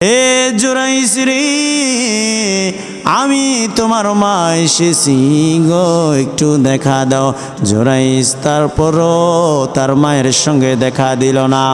এ জোরাইসরি আমি তোমার মা এসেছি গো, একটু দেখা দাও। জোরাইস তারপরও তার মায়ের সঙ্গে দেখা দিল না।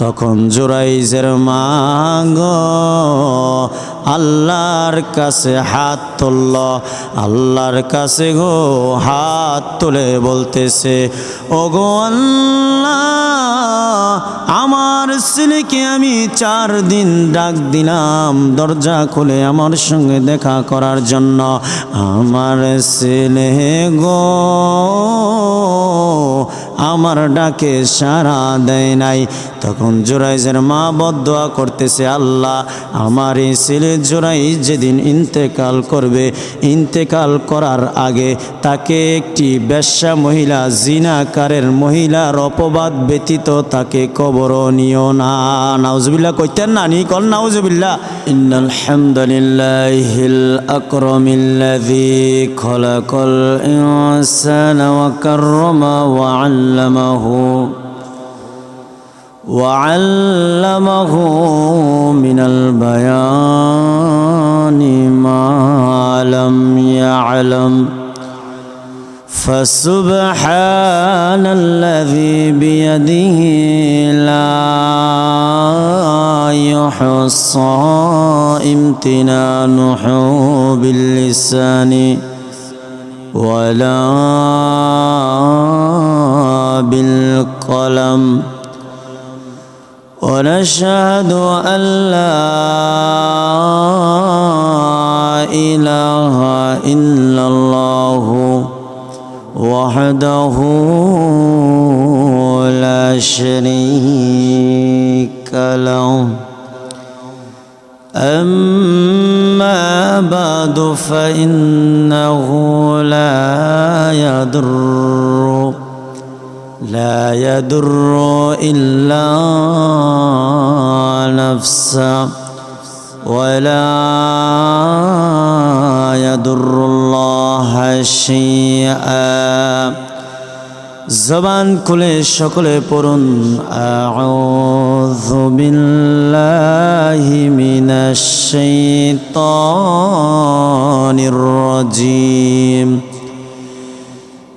তখন জোরাইজের মা গো আল্লাহর কাছে হাত তুলল। আল্লাহর কাছে গো হাত তুলে বলতেছে ও গো আল্লাহ, আমার ছেলেকে আমি চার দিন ডাক দিলাম দরজা খুলে আমার সঙ্গে দেখা করার জন্য। আমার ছেলে গো আমার ডাকে সারা দেয় নাই। তখন জোরাইজের মা বদোয়া করতেছে, আল্লাহ, আমার এই ছেলে জোরাইজ যেদিন ইন্তেকাল করবে, ইন্তেকাল করার আগে তাকে একটি বেশ্যা মহিলা, জিনাকারের মহিলার অপবাদ ব্যতীত তাকে কবর নিও না। নাউজবিল্লা কইতেন না, নি কল নাউজবিল্লা ইন্নাল হামদুলিল্লাহিল আকরামিল্লাযী খলাকাল ইনসানা وعلمه من البيان ما لم يعلم فسبحان الذي بيده لا يحصى امتنانه باللسان ولا بالقلم ونشهد أن لا إله إلا الله وحده لا شريك له. أما بعد فإنه لا يضر لا يضر إلا نفسه ولا يضر الله شيئا জবান খুলে সকলে পড়ুন আউযু বিল্লাহি মিনাশ শাইতানির রাজিম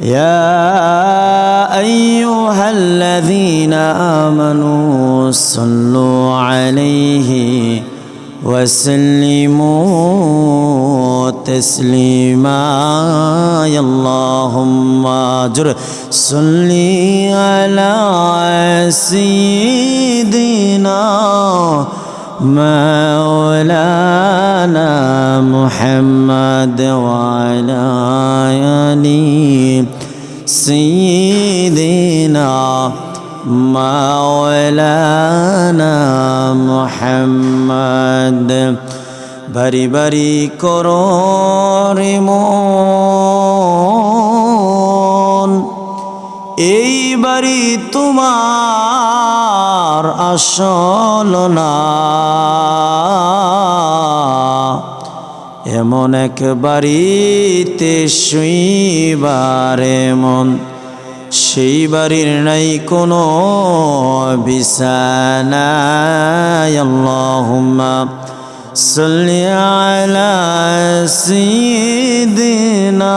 يا أيها الذين آمنوا صلوا عليه وسلموا تسليما. يا اللهم اجر. صلي على سيدنا مولانا محمد وعلى آله سيدنا مولانا محمد বারি বারি করো রে মন এই বাড়ি তোমার আসল না। এমন এক বাড়িতে শুইবারে মন সেই বাড়ির নাই কোনো বিছানায়। আল্লাহুম্মা সাইয়্যিদিনা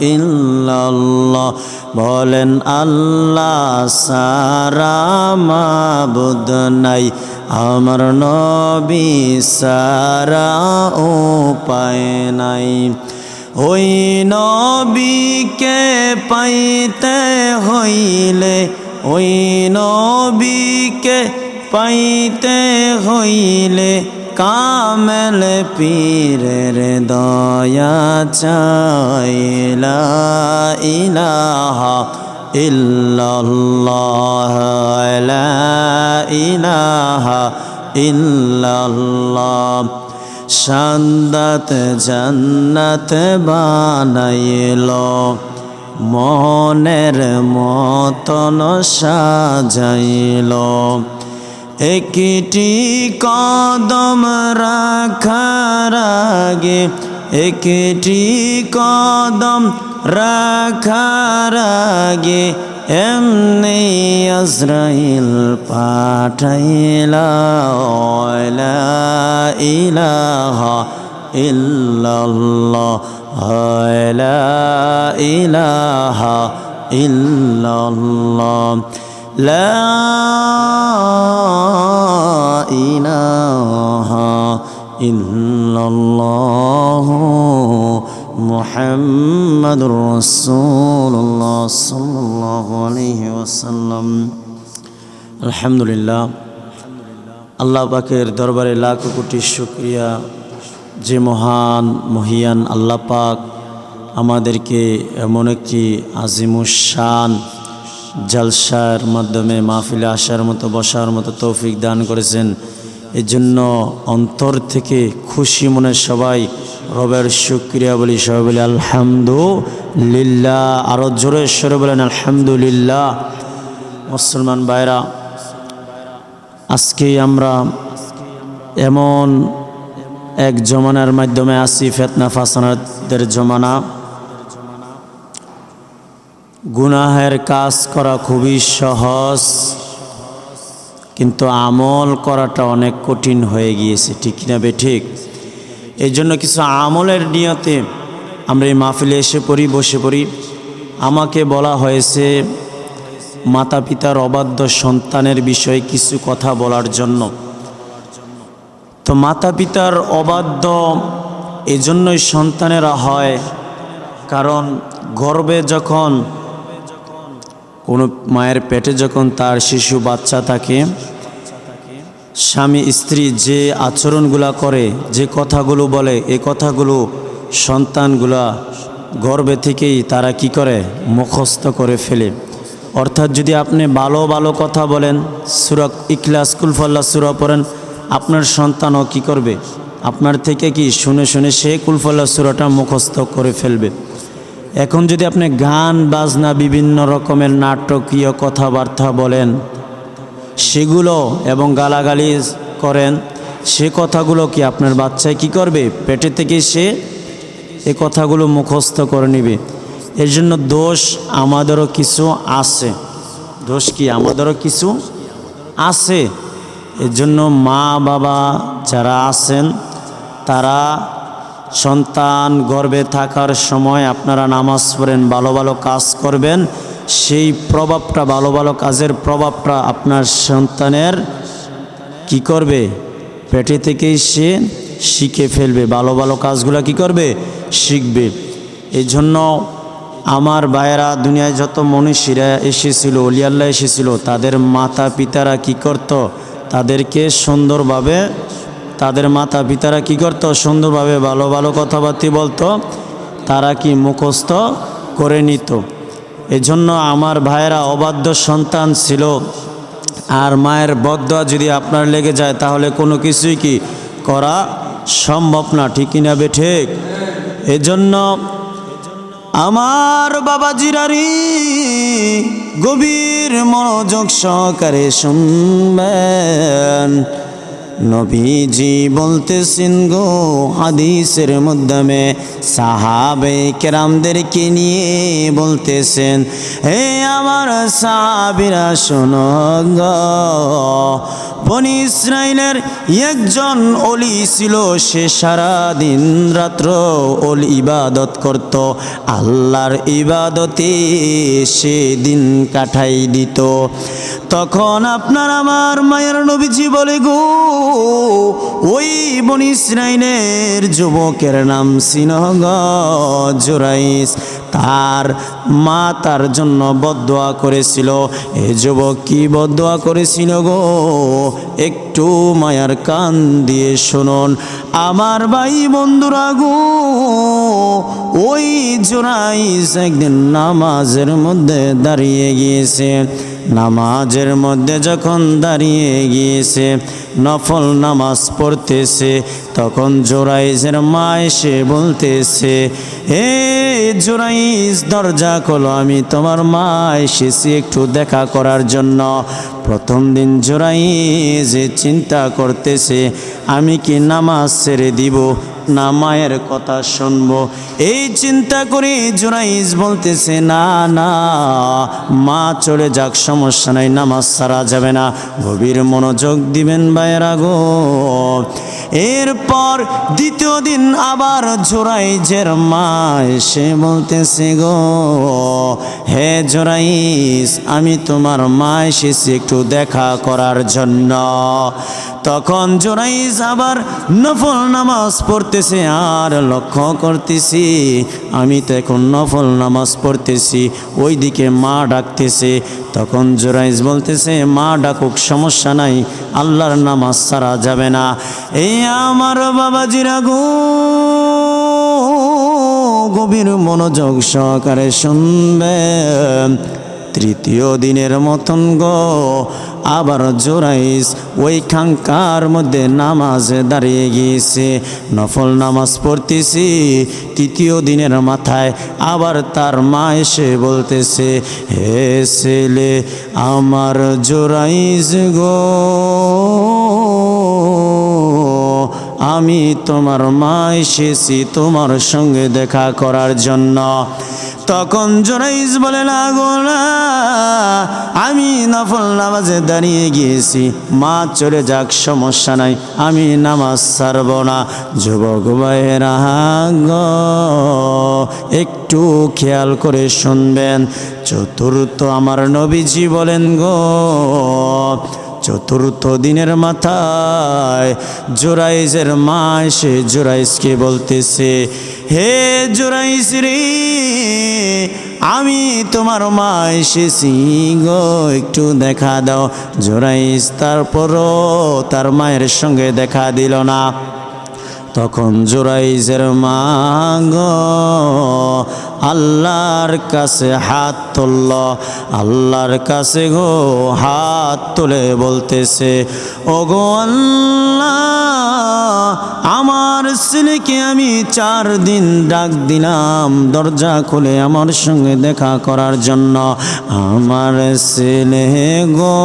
ইল্লাল্লাহ। বলেন, আল্লাহ সারা মাবুদ নাই। আমার নবী সারা উপায় নাই। ওই নবীকে পাইতে হইলে, ওই নবীকে পাইতে হইলে কামেল পীরের দয়া চাইলা ইলাহা ইল্লাল্লাহ, লা ইলাহা ইল্লাল্লাহ। শান্দাত জান্নাত বানাইল, মনের মতন সাজাইল। একটি কদম রাখার আগে, একটি কদম রাখার আগে এমনি আজরাইল পাঠাইলা ইলাহা ইল্লাল্লাহ ইলাহা ইল্লাল্লাহ। لا إله إلا الله محمد رسول الله صلى الله عليه وسلم الحمد لله আল্লাহ পাকের দরবারে লাখ কোটি শুক্রিয়া যে মহান মহিয়ান আল্লাহ পাক আমাদেরকে এমন একটি আজিমুসান জালসার মাধ্যমে মাহফিলে আসার মতো, বসার মতো তৌফিক দান করেছেন। এই জন্য অন্তর থেকে খুশি মনে সবাই রবের শুক্রিয়া বলি, সবাই বলি, আলহামদুলিল্লাহ। আরও জোরে সরে বলেন, আলহামদুলিল্লাহ। মুসলমান ভাইরা আজকে আমরা এমন এক জমানার মাধ্যমে আসি ফেতনা ফাসানাদের জমানা। গুনাহের কাজ করা খুবই সহজ, কিন্তু আমল করাটা অনেক কঠিন হয়ে গিয়েছে, ঠিক না বে ঠিক? এই জন্য কিছু আমলের নিয়তে আমরা এই মাহফিলে এসে পড়ি, বসে পড়ি। আমাকে বলা হয়েছে মাতা পিতার অবাধ্য সন্তানের বিষয়ে কিছু কথা বলার জন্য। তো মাতা পিতার অবাধ্য এজন্যই সন্তানেরা হয়, কারণ গর্বে যখন কোনো মায়ের পেটে যখন তার শিশু, বাচ্চা থাকে, স্বামী, স্ত্রী যে আচরণগুলা করে, যে কথাগুলো বলে, এ কথাগুলো সন্তানগুলা গর্বে থেকেই তারা কি করে? মুখস্থ করে ফেলে। অর্থাৎ যদি আপনি ভালো ভালো কথা বলেন, সুরা ইকলাস কুলফল্লা সুরা পড়েন, আপনার সন্তানও কি করবে? আপনার থেকে কি শুনে শুনে সে কুলফল্লা সুরাটা মুখস্থ করে ফেলবে? এখন যদি আপনি গান, বাজনা, বিভিন্ন রকমের নাটকীয় কথাবার্তা বলেন, সেগুলো এবং গালাগালি করেন, সে কথাগুলো কি আপনার বাচ্চায় কি করবে? পেটে থেকে সে এ কথাগুলো মুখস্থ করে নিবে। এর জন্য দোষ আমাদেরও কিছু আছে। দোষ কি আমাদেরও কিছু আছে? এর জন্য মা বাবা যারা আছেন, তারা সন্তান গর্বে থাকার সময় আপনারা নামাজ পড়েন, ভালো ভালো কাজ করবেন, সেই প্রভাবটা, ভালো ভালো কাজের প্রভাবটা আপনার সন্তানের কি করবে? পেটে থেকেই সে শিখে ফেলবে। ভালো ভালো কাজগুলো কি করবে? শিখবে। এই জন্য আমার ভাইয়েরা, দুনিয়ায় যত মনীষীরা এসেছিল, অলিয়াল্লাহ এসেছিল, তাদের মাতা পিতারা কি করত? তাদেরকে সুন্দরভাবে তাদের মাতা পিতারা কি করত? সুন্দরভাবে ভালো ভালো কথাবার্তা বলতো। তারা কি মুখস্থ করে নিত। এজন্য আমার ভাইয়েরা অবাধ্য সন্তান ছিল। আর মায়ের বদয়া যদি আপনার লেগে যায়, তাহলে কোনো কিছুই কি করা সম্ভব না। ঠিক কিনা বে ঠিক? এজন্য আমার বাবা জিরারি গভীর মনোযোগ সহকারে শুনবেন। নবীজি বলতেছেন গো হাদিসের মাধ্যমে সাহাবে কেরামদেরকে নিয়ে বলতেছেন, হে আমার সাহাবিরা, শোনো বনি ইসরায়েলের একজন অলি ছিল, সে সারা দিন রাত্র অল ইবাদত করত, আল্লাহর ইবাদতে সে দিন কাটাই দিত। তখন আপনার আমার মায়ের নবীজি বলে, গো ওই বন ইসরাইলের যুবকের নাম সিনহ জোরাইস তার মা তার জন্য বদোয়া করেছিল। এ যুবক কি বদোয়া করেছিল গো? একটু মায়ার কান দিয়ে শুনুন। আমার ভাই বন্ধুরা গো, ওই জোরাইস একদিন নামাজের মধ্যে দাঁড়িয়ে গিয়েছে। নামাজের মধ্যে যখন দাঁড়িয়ে গিয়েছে নফল নামাজ পড়তেছে, তখন জোরাইজের মা এসে বলতেছে, হে জোরাইজ, দরজা খোলো, আমি তোমার মা এসেছি একটু দেখা করার জন্য। প্রথম দিন জোরাইজ চিন্তা করতেছে, আমি কি নামাজ ছেড়ে দিব? না মায়ের কথা শুনব। এই চিন্তা করে জোরাইজ বলতেছে, না না, মা চলে যাক, সমস্যা নাই, নামাজ সারা যাবে না। গভীর মনোযোগ দিবেন বাইরা গো। এরপর দ্বিতীয় দিন আবার জোরাইজের মা এসে বলতেছে গো, হে জোরাইজ আমি তোমার মা এসেছি একটু দেখা করার জন্য। তখন জোরাইজ আবার নফল নামাজ পড়তেছে আর লক্ষ্য করতেছি, আমি তো এখন নফল নামাজ পড়তেছি, ওইদিকে মা ডাকতেছে। তখন জোরাইজ বলতেছে, মা ডাকুক, সমস্যা নাই, আল্লাহর নামাজ সারা যাবে না। এই আমার বাবাজিরা গো, গভীর মনোযোগ সহকারে শুনবে। তৃতীয় দিনের মতন গো। আবার জোরাইস ওই খাঙ্কার মধ্যে নামাজ দাঁড়িয়ে গিয়েছে। নফল নামাজ পড়তেছি, তৃতীয় দিনের মাথায় আবার তার মা এসে বলতেছে, হে ছেলে আমার জোরাইস গো। আমি তোমার মা এসেছি তোমার সঙ্গে দেখা করার জন্য। তখন জোরাইজ বলে, না গো, না। আমি নফল নামাজে দাঁড়িয়ে গিয়েছি। মা, চলে যাক, সমস্যা নাই। আমি নামাজ ছাড়ব না। যুবক ভাইয়েরা একটু খেয়াল করে শুনবেন। চতুর্থ আমার নবীজি বলেন, গো চতুর্থ দিনের মাথায় জোরাইজের মা এসে জোরাইজকে বলতেছে, হে জোরাইজ রে আমি তোমার মা এসেছি গো, একটু দেখা দাও। জোরাইজ তারপরও তার মায়ের সঙ্গে দেখা দিল না। তখন জোরাইজের মা গো আল্লাহর কাছে হাত তুলল। আল্লাহর কাছে গো হাত তুলে বলতেছে ও গো আল্লাহ, আমার ছেলেকে আমি চার দিন ডাক দিলাম দরজা খুলে আমার সঙ্গে দেখা করার জন্য। আমার ছেলে গো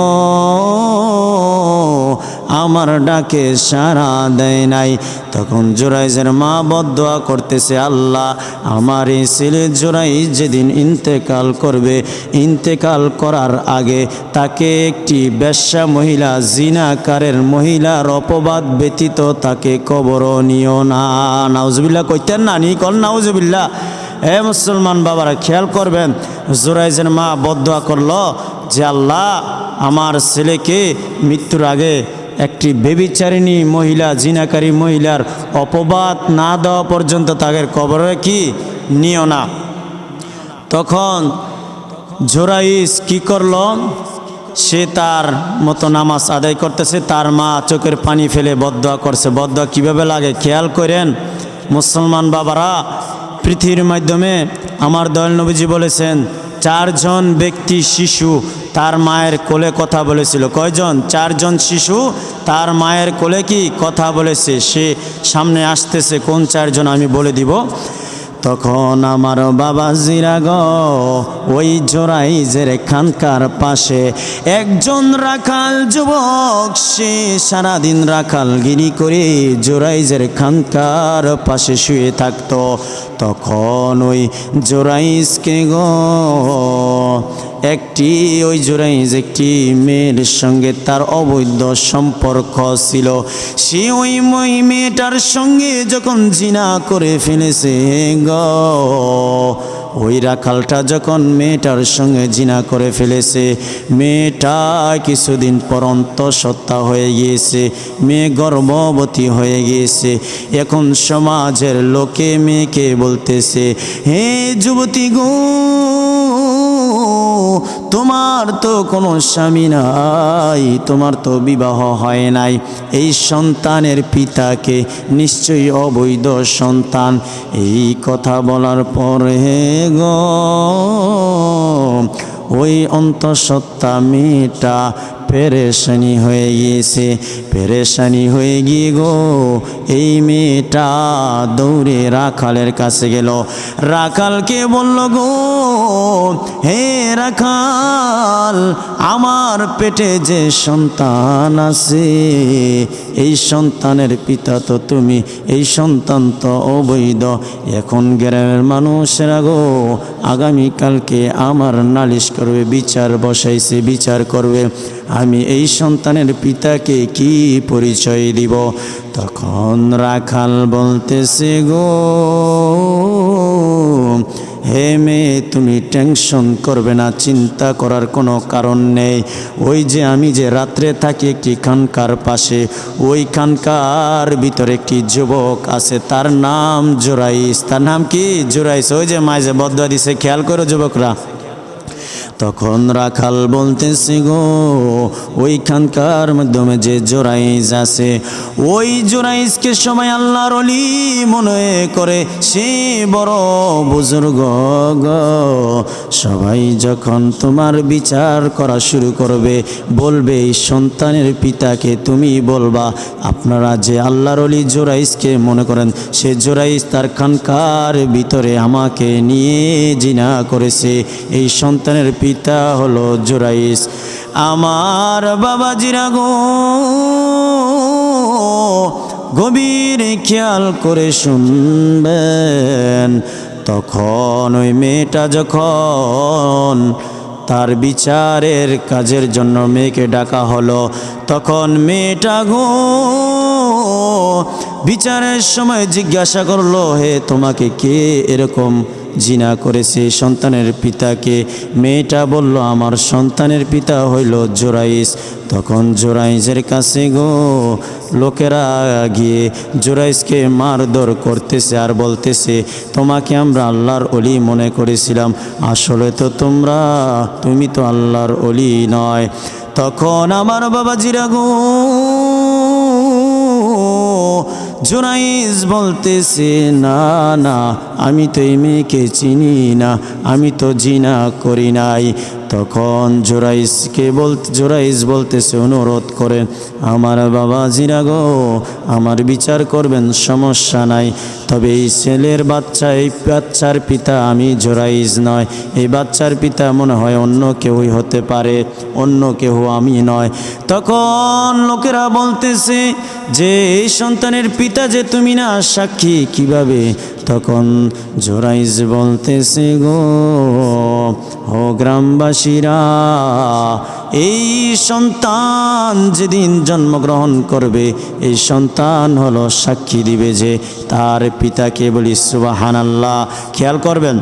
আমার ডাকে সারা দেয় নাই। তখন জোরাইজের মা বদোয়া করতেছে, আল্লাহ আমার এই ছেলে জোরাই যেদিন ইন্তেকাল করবে, ইন্তেকাল করার আগে তাকে একটি বেশ্যা মহিলা, জিনাকারের মহিলার অপবাদ ব্যতীত তাকে কবর নিও না। নাউজবিল্লা কইতেন না, নি কল নাউজবিল্লা এ মুসলমান বাবারা, খেয়াল করবেন, জোরাইজের মা বদোয়া করল যে, আল্লাহ, আমার ছেলেকে মৃত্যুর আগে একটি বেবিচারিণী মহিলা, জিনাকারী মহিলার অপবাদ না দেওয়া পর্যন্ত তাদের কবরে কি? নিও না। তখন জোরাইস কি করল? সে তার মতো নামাজ আদায় করতেছে, তার মা চোখের পানি ফেলে বদয়া করছে। বদয়া কীভাবে লাগে? খেয়াল করেন, মুসলমান বাবারা, পৃথিবীর মাধ্যমে আমার দয়াল নবীজি বলেছেন চারজন ব্যক্তি শিশু, তার মায়ের কোলে কথা বলেছিল। কয়জন? চারজন শিশু, তার মায়ের কোলে কি কথা বলেছে? সে সামনে আসতেছে, কোন চারজন আমি বলে দিব। তখন আমার বাবা জিরাগ ওই জোরাইজের খানকার পাশে একজন রাখাল যুবক, সে সারাদিন রাখাল গিরি করে জোরাইজের খানকার পাশে শুয়ে থাকতো। তখন ওই জোরাইজকে গো একটি ওই জোরাইজ একটি মেয়ের সঙ্গে তার অবৈধ সম্পর্ক ছিল। সে ওই ওই মেয়েটার সঙ্গে যখন জিনা করে ফেলেছে গ, ওই রাখালটা যখন মেয়েটার সঙ্গে জিনা করে ফেলেছে, মেয়েটা কিছুদিন পর অন্তঃসত্ত্বা হয়ে গিয়েছে, মেয়ে গর্ভবতী হয়ে গিয়েছে। এখন সমাজের লোকে মেয়েকে বলতেছে, হে যুবতী গো তোমার তো কোনো স্বামী নাই, তোমার তো বিবাহ হয় নাই। এই সন্তানের পিতাকে নিশ্চয়ই অবৈধ সন্তান। এই কথা বলার পরে গো, ওই অন্তঃসত্ত্বা মেয়েটা পেরেশানি হয়ে গিয়েছে। পেরেশানি হয়ে গিয়ে গো, এই মেয়েটা দৌড়ে রাখালের কাছে গেল। রাখালকে বলল, গো, হে রাখাল, আমার পেটে যে সন্তান আছে, এই সন্তানের পিতা তো তুমি, এই সন্তান তো অবৈধ। এখন গ্রামের মানুষেরা গো, আগামীকালকে আমার নালিশ করবে, বিচার বসাইছে, বিচার করবে। আমি এই সন্তানের পিতাকে কি পরিচয় দিব? তখন রাখাল বলতেছে, গো, হে মেয়ে, তুমি টেনশন করবে না, চিন্তা করার কোনো কারণ নেই। ওই যে আমি যে রাত্রে থাকি একটি খানকার পাশে, ওই খানকার ভিতরে একটি যুবক আছে, তার নাম জোরাইস। তার নাম কি? জোরাইস। ওই যে মাঝে বদয়া দিছে, খেয়াল করো যুবকরা। তখন রাখাল বলতেছি গো, ওইখানকার মাধ্যমে যে জোরাইজ আছে, ওই জোরাইজকে সবাই আল্লাহর অলি মনে করে, সে বড় বুজুর্গ সবাই যখন তোমার বিচার করা শুরু করবে, বলবে, এই সন্তানের পিতাকে তুমি বলবা, আপনারা যে আল্লাহর অলি জোরাইজকে মনে করেন, সে জোরাইজ তার খানকার ভিতরে আমাকে নিয়ে জিনা করেছে, এই সন্তানের পিতা হলো জোরাইস আমার বাবা জিরাগো গভীর খেয়াল করে শুনবেন। তখন ওই মেয়েটা যখন তার বিচারের কাজের জন্য মেয়েকে ডাকা হলো, তখন মেয়েটা গো বিচারের সময় জিজ্ঞাসা করল, হে, তোমাকে কে এরকম জিনা করেছে সন্তানের পিতাকে। মেয়েটা বলল, আমার সন্তানের পিতা হইল জোরাইস তখন জোরাইজের কাছে, গো লোকেরা গিয়ে জোরাইসকে মারধর করতেছে আর বলতেছে, তোমাকে আমরা আল্লাহর অলি মনে করেছিলাম। আসলে তো তোমরা, তুমি তো আল্লাহর অলি নয়। তখন আমার বাবা জিরা গো জোরাইজ বলতেছে, না না, আমি তো এই মেয়েকে চিনি না, আমি তো জিনা করি নাই। তখন জোরাইসকে বলতে জোরাইস বলতেছে, অনুরোধ করেন আমার বাবা জিরা গো, আমার বিচার করবেন, সমস্যা নাই। তবে এই ছেলের বাচ্চা, এই বাচ্চার পিতা আমি জোরাইজ নয়। এই বাচ্চার পিতা মনে হয় অন্য কেউই হতে পারে, অন্য কেউ আমি নয়। তখন লোকেরা বলতেছে, যে এই সন্তানের পিতা যে তুমি না, সাক্ষী কীভাবে? তখন জোরাইজ বলতেছে, গো ও গ্রামবাসীরা, এই সন্তান যেদিন জন্মগ্রহণ করবে, এই সন্তান হলো সাক্ষী দিবে যে তার পিতাকে বলি সুবাহান আল্লাহ খেয়াল করবেন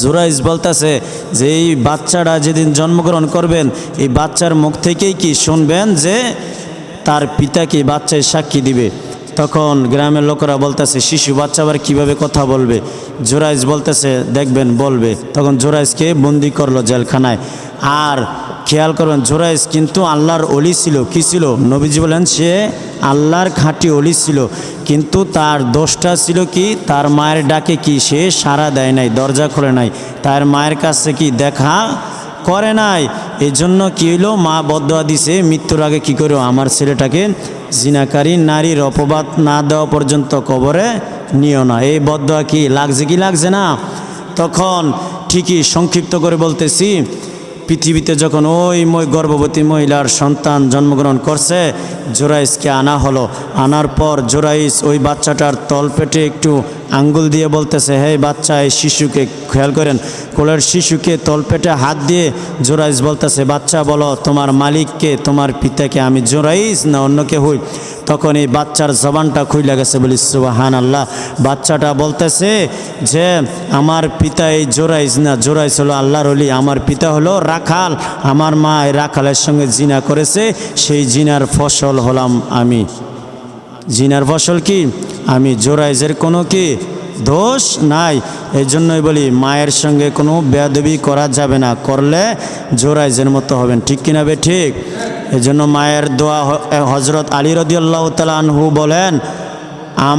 জুরাইজ বলতেছে যে এই বাচ্চাটা যেদিন জন্মগ্রহণ করবেন, এই বাচ্চার মুখ থেকেই কি শুনবেন যে তার পিতাকে বাচ্চায় সাক্ষী দিবে? তখন গ্রামের লোকেরা বলতেছে, শিশু বাচ্চা আবার কীভাবে কথা বলবে? জোরাইজ বলতেছে, দেখবেন, বলবে। তখন জোরাইজকে বন্দি করল জেলখানায়। আর খেয়াল করবেন, জোরাইজ কিন্তু আল্লাহর অলি ছিল। কি ছিল? নবীজি বলেন, সে আল্লাহর খাঁটি অলি ছিল। কিন্তু তার দোষটা ছিল কি? তার মায়ের ডাকে কি সে সাড়া দেয় নাই, দরজা খোলে নাই। তার মায়ের কাছে কি দেখা করে নাই। এই জন্য কী হইল? মা বদয়া দিছে, মৃত্যুর আগে কি করো? আমার ছেলেটাকে জিনাকারী নারীর অপবাদ না দেওয়া পর্যন্ত কবরে নিও না। এই বদয়া কি, লাগছে কি লাগছে না? তখন ঠিকই সংক্ষিপ্ত করে বলতেছি, পৃথিবীতে যখন ওই মই গর্ভবতী মহিলার সন্তান জন্মগ্রহণ করছে জোরাইসকে আনা হলো। আনার পর জোরাইস ওই বাচ্চাটার তলপেটে একটু আঙ্গুল দিয়ে বলতেছে হে বাচ্চা, এই শিশুকে খেয়াল করেন, কোলের শিশুকে তলপেটে হাত দিয়ে জোরাইস বলতেছে, বাচ্চা বলো, তোমার মালিককে, তোমার পিতাকে আমি জোরাইস না অন্য কে হই তখন এই বাচ্চার জবানটা খুইলা গেছে, বলি সুবাহান আল্লাহ বাচ্চাটা বলতেছে যে, আমার পিতা এই জোরাইস না জোরাইস হলো আল্লাহর অলি আমার পিতা হলো রাখাল, আমার মা এই রাখালের সঙ্গে জিনা করেছে, সেই জিনার ফসল হলাম আমি। জিনার ফসল কি? আমি জোরাইজের কোনো কি দোষ নাই? এই জন্যই বলি, মায়ের সঙ্গে কোনো বেদবি করা যাবে না। করলে জোরাইজের মতো হবেন। ঠিক কিনা বে ঠিক? এই জন্য মায়ের দোয়া হজরত আলী রদিয়াল্লাহ তালা আনহু বলেন